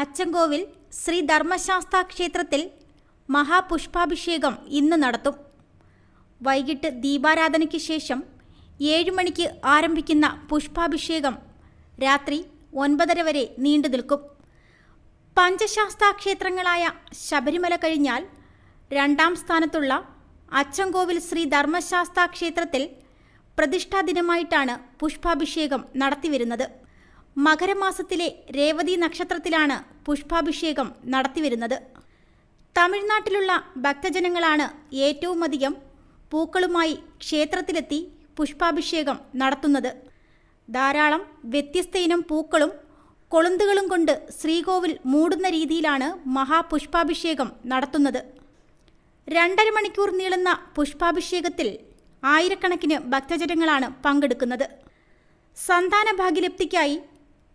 അച്ചൻകോവിൽ ശ്രീ ധർമ്മശാസ്ത ക്ഷേത്രത്തിൽ മഹാപുഷ്പാഭിഷേകം ഇന്ന് നടത്തും. വൈകിട്ട് ദീപാരാധനയ്ക്ക് ശേഷം മണിക്ക് ആരംഭിക്കുന്ന പുഷ്പാഭിഷേകം രാത്രി ഒൻപതര വരെ നീണ്ടു നിൽക്കും. പഞ്ചശാസ്താ ക്ഷേത്രങ്ങളായ ശബരിമല കഴിഞ്ഞാൽ രണ്ടാം സ്ഥാനത്തുള്ള അച്ചൻകോവിൽ ശ്രീ ധർമ്മശാസ്താ ക്ഷേത്രത്തിൽ പ്രതിഷ്ഠാ ദിനമായിട്ടാണ് പുഷ്പാഭിഷേകം നടത്തിവരുന്നത്. മകരമാസത്തിലെ രേവതി നക്ഷത്രത്തിലാണ് പുഷ്പാഭിഷേകം നടത്തിവരുന്നത്. തമിഴ്നാട്ടിലുള്ള ഭക്തജനങ്ങളാണ് ഏറ്റവുമധികം പൂക്കളുമായി ക്ഷേത്രത്തിലെത്തി പുഷ്പാഭിഷേകം നടത്തുന്നത്. ധാരാളം വ്യത്യസ്ത ഇനം പൂക്കളും കൊളുന്തുകളും കൊണ്ട് ശ്രീകോവിൽ മൂടുന്ന രീതിയിലാണ് മഹാപുഷ്പാഭിഷേകം നടത്തുന്നത്. രണ്ടര മണിക്കൂർ നീളുന്ന പുഷ്പാഭിഷേകത്തിൽ ആയിരക്കണക്കിന് ഭക്തജനങ്ങളാണ് പങ്കെടുക്കുന്നത്. സന്താന ഭാഗ്യലബ്ധിക്കായി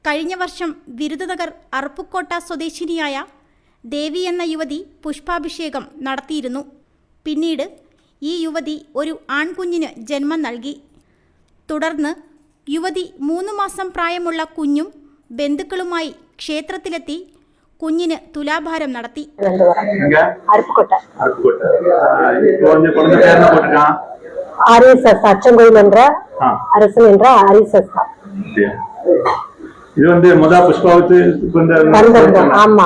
കഴിഞ്ഞ വർഷം ബിരുദനഗർ അറുപ്പുക്കോട്ട സ്വദേശിനിയായ ദേവി എന്ന യുവതി പുഷ്പാഭിഷേകം നടത്തിയിരുന്നു. പിന്നീട് ഈ യുവതി ഒരു ആൺകുഞ്ഞിന് ജന്മം നൽകി. തുടർന്ന് യുവതി മൂന്ന് മാസം പ്രായമുള്ള കുഞ്ഞും ബന്ധുക്കളുമായി ക്ഷേത്രത്തിലെത്തി കുഞ്ഞിന് തുലാഭാരം നടത്തി. ಅರಿಸಸ್ತ ಅಚ್ಚಂಗೋಲ್ അരസൻ ಅರಸನ್ ಎಂದ್ರ എസ് இது வந்து முத புஷ்பாவுக்கு வந்திருந்தோம். ஆமா.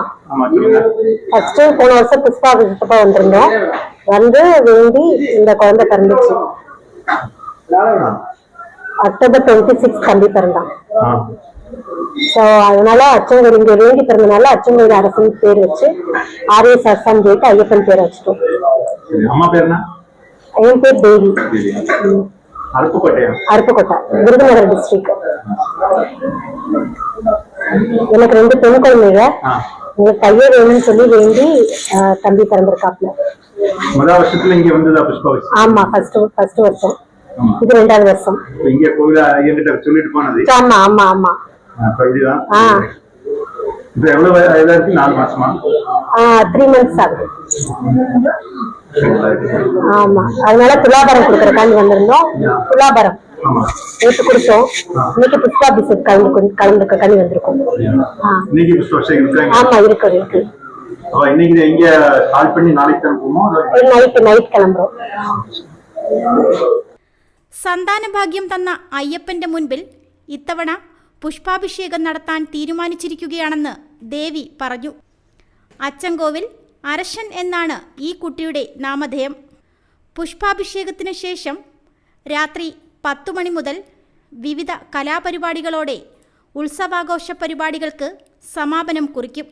ஃபர்ஸ்ட் போன வருஷம் புஷ்பா விசிட்டப்பா வந்திருந்தோம். வந்து வேண்டி இந்த குழந்தை பிறந்துச்சு. அக்டோபர் டுவெண்ட்டி சிக்ஸ் தம்பி பிறந்தான் ஸோ அதனால அச்சங்கர் இங்க வேண்டி பிறந்தனால அச்சங்கர் அரசன் பேர் வச்சு ஆர்எஸ் அசாம் கேட்டு ஐயப்பன் பேர் வச்சுட்டோம். என் பேர் தேவி. அருப்புக்கோட்டை விருதுநகர் டிஸ்ட்ரிக்ட் எனக்கு ரெண்டு பெண் குழந்தைங்க. உங்களுக்கு பையன் வேணும்னு சொல்லி வேண்டி தம்பி பிறந்திருக்காப்ல முதல் வருஷத்துல இங்க வந்ததா புஷ்பா ஆமா ஃபர்ஸ்ட் ஃபர்ஸ்ட் வருஷம். இது ரெண்டாவது வருஷம். இங்க கோவில என்கிட்ட சொல்லிட்டு போனது? ஆமா ஆமா ஆமா. அப்ப இதுதான். இப்ப எவ்வளவு வயதா இருக்கு? நாலு மாசமா? த்ரீ மந்த்ஸ் ஆகுது. ஆமா. அதனால துலாபாரம் கொடுக்கறதுக்காண்டி வந்திருந்தோம். துலாபாரம். நேற்று கொடுத்தோம் இன்னைக்கு புஷ்பாபிஷேக் கலந்து கலந்துக்காண்டி வந்திருக்கோம் ஆ. இன்னைக்கு புஷ்பாபிஷேகம் இருக்காங்க ஆமா இருக்கு இருக்கு அப்ப இன்னைக்கு இதை இங்க ஸ்டார்ட் பண்ணி நாளைக்கு தான் போமோ நைட்டு நைட் கிளம்புறோம் സന്താനഭാഗ്യം തന്ന അയ്യപ്പന്റെ മുൻപിൽ ഇത്തവണ പുഷ്പാഭിഷേകം നടത്താൻ തീരുമാനിച്ചിരിക്കുകയാണെന്ന് ദേവി പറഞ്ഞു അച്ചൻകോവിൽ അരശൻ എന്നാണ് ഈ കുട്ടിയുടെ നാമധേയം പുഷ്പാഭിഷേകത്തിന് ശേഷം രാത്രി പത്തു മണി മുതൽ വിവിധ കലാപരിപാടികളോടെ ഉത്സവാഘോഷ പരിപാടികൾക്ക് സമാപനം കുറിക്കും.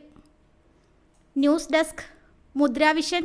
News desk Mudra Vision